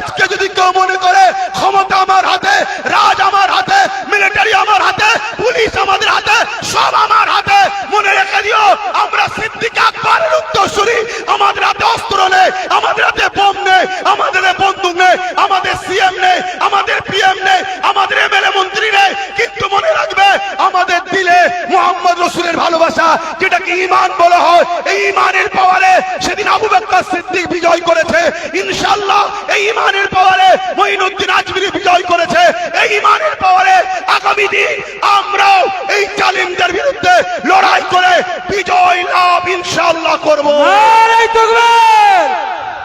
আজকে যদি কেউ মনে করে, ক্ষমতা আমার হাতে, রাজ আমার হাতে মিলিটারি আমার হাতে, পুলিশ আমাদের হাতে, সব আমার হাতে মনে রেখে দিও আমরা সিদ্দিক আকবরের উত্তরসূরি আমাদের হাতে অস্ত্র নেই আমাদের হাতে বোম নেই আমাদের হাতে বন্দুক নেই আমাদের সিএম নেই আমাদের পিএম নেই আমাদের এমএলএ মন্ত্রী নেই কিন্তু মনে রাখবে আমাদের দিলে মোহাম্মদ রসুলের ভালোবাসা যেটাকে ইমান বলা হয় এই ইমানের পাওয়ারে সেদিন আবু বকর সিদ্দিক বিজয় করেছে। ইনশাআল্লাহ এই ইমানের পাওয়ারে মঈনুদ্দিন আজমিরি বিজয় করেছে। এই ইমানের পাওয়ারে আগামী দিন আমরাও এই জালিমদের বিরুদ্ধে লড়াই করে বিজয় লাভ ইনশাআল্লাহ করব। নারাই তকবীর!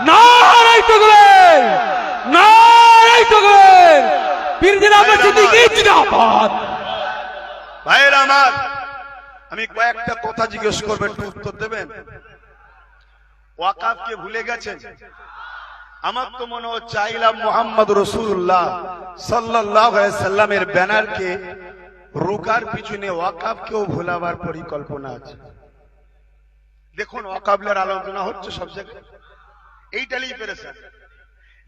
নারাই তকবীর! নারাই তকবীর! পীর জিন্দাবাদ সিদ্দিকী জিন্দাবাদ! ভাইয়ের আমার আমি কয়েকটা কথা জিজ্ঞেস করবেন, একটু উত্তর দেবেন? ওয়াকাফকে ভুলে গেছেন? আমার তো মনে হচ্ছে আইলাম মোহাম্মদ রসুল্লাহ সাল্লাহ সাল্লামের ব্যানারকে রোকার পিছনে ওয়াকাফকেও ভোলাবার পরিকল্পনা আছে। দেখুন ওয়াকাবলের আলোচনা হচ্ছে সব জায়গায়। এইটাই পেরেছে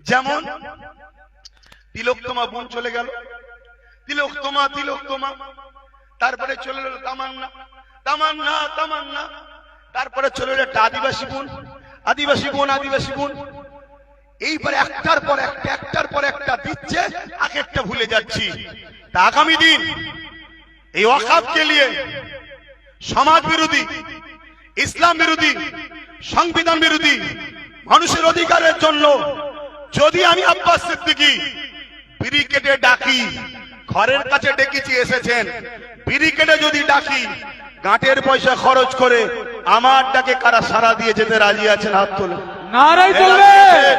যেমন তিলোত্তমা বোন চলে গেল। তিলোত্তমা তিলোত্তমা তারপরে চলে এলো তামান্না। তামান্না তামান্না। তারপরে চলে এলো একটা আদিবাসী বোন। আদিবাসী বোন আদিবাসী বোন। এইবার একটার পর একটা, একটার পর একটা দিচ্ছে, এক একটা ভুলে যাচ্ছি। তা আগামী দিন এই ওয়াকাবকে নিয়ে সমাজ বিরোধী, ইসলাম বিরোধী, সংবিধান বিরোধী মানুষের অধিকারের জন্য যদি আমি আব্বাস সিদ্দিকী ব্রিকেটে ডাকি, ঘরের কাছে ডেকেছি, এসেছেন। ব্রিকেটে যদি ডাকি গাঁটের পয়সা খরচ করে আমার ডাকে কারা সারা দিয়ে যেতে রাজি আছেন হাত তোলে? নারাই তকবীর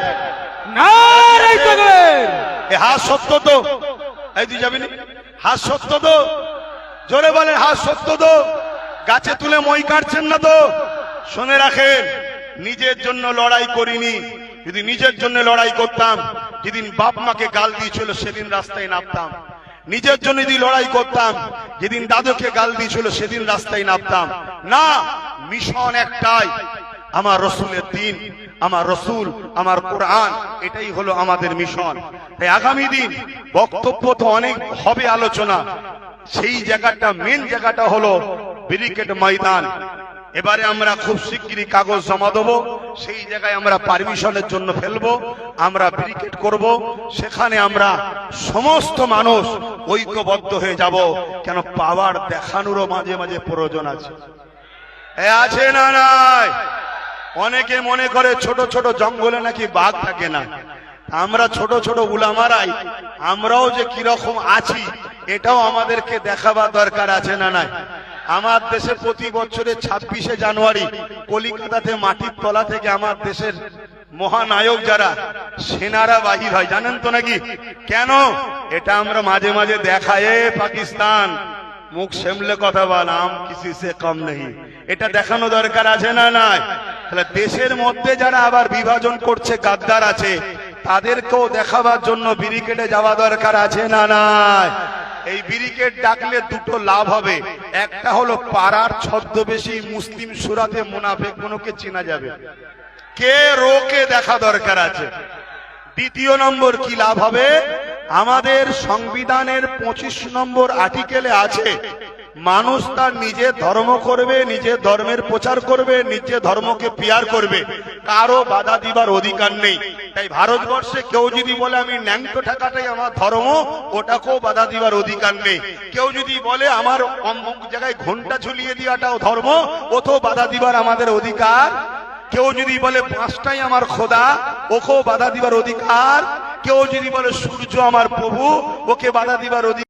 নারাই তকবীর এ হাত সত্য তো? এই তুই যাবি না? হাত সত্য তো? জোরে বলেন হাত সত্য তো? গাছে তুলে মই কাটছেন না তো? শুনে রাখেন নিজের জন্য লড়াই করিনি। যদি নিজের জন্য লড়াই করতাম যেদিন বাপ মাকে গাল দিয়েছিল সেদিন রাস্তায় নামতাম। নিজের জন্য যদি লড়াই করতাম, যেদিন দাদুকে গাল দিয়েছিল সেদিন রাস্তায় নামতাম। না, মিশন একটাই। আমার রসুলের দিন, আমার রসুল, আমার কোরআন, এটাই হলো আমাদের মিশন। তাই আগামী দিন বক্তব্য তো অনেক হবে আলোচনা। সেই জায়গাটা মেন জায়গাটা হলো ব্রিকেট ময়দান। এবারে আমরা খুব শিগগিরই কাগজ জমা দেবো, সেই জায়গায় আমরা পারমিশনের জন্য ফেলব, আমরা ব্রিকেট করব, সেখানে আমরা সমস্ত মানুষ ঐক্যবদ্ধ হয়ে যাব। কেন পাওয়ার দেখানোরও মাঝে মাঝে প্রয়োজন আছে। আছে না নাই? অনেকে মনে করে ছোট ছোট জঙ্গলে নাকি বাঘ থাকে না। আমরা ছোট ছোট উলামারাই, আমরাও যে কীরকম আছি, এটাও আমাদেরকে দেখাবার দরকার আছে না নাই? আমার দেশে প্রতি বছরের ছাব্বিশে জানুয়ারি কলিকাতাতে মাটির তলা থেকে আমার দেশের মহানায়ক যারা, সেনারা বাহির হয়। জানেন তো নাকি? কেন? এটা আমরা মাঝে মাঝে দেখায় পাকিস্তান। মুখ সেমলে কথা বল, আম কিসি সে কম নেই। এটা দেখানো দরকার আছে না নাই? তাহলে দেশের মধ্যে যারা আবার বিভাজন করছে, গাদ্দার আছে, তাদেরকেও দেখাবার জন্য ব্রিকেটে যাওয়া দরকার আছে না নাই? এই ব্রিকেট ডাকলে দুটো লাভ হবে। একটা হলো পাড়ার ছদ্মবেশী মুসলিম সুরাতে মুনাফেক গুলোকে চেনা যাবে। কে রোকে দেখা দরকার আছে? দ্বিতীয় নম্বর কি লাভ হবে? আমাদের সংবিধানের পঁচিশ নম্বর আর্টিকেলে আছে মানুষ তার নিজের ধর্ম করবে নিজের ধর্মের প্রচার করবে নিজের ধর্মকে পিয়ার করবে। কারও বাধা দিবার অধিকার নেই। তাই ভারতবর্ষে কেউ যদি বলে, আমি ন্যাংটো ঠাকাটাই আমার ধর্ম, ওটাকেও বাধা দিবার অধিকার নেই। কেউ যদি বলে, আমার অমুক জায়গায় ঘণ্টা ঝুলিয়ে দেওয়াটাও ধর্ম ও তো বাধা দিবার আমাদের অধিকার। কেউ যদি বলে, পাঁচটাই আমার খোদা, ওকেও বাধা দিবার অধিকার। কেউ যদি বলে, সূর্য আমার প্রভু, ওকে বাধা দিবার অধিকার।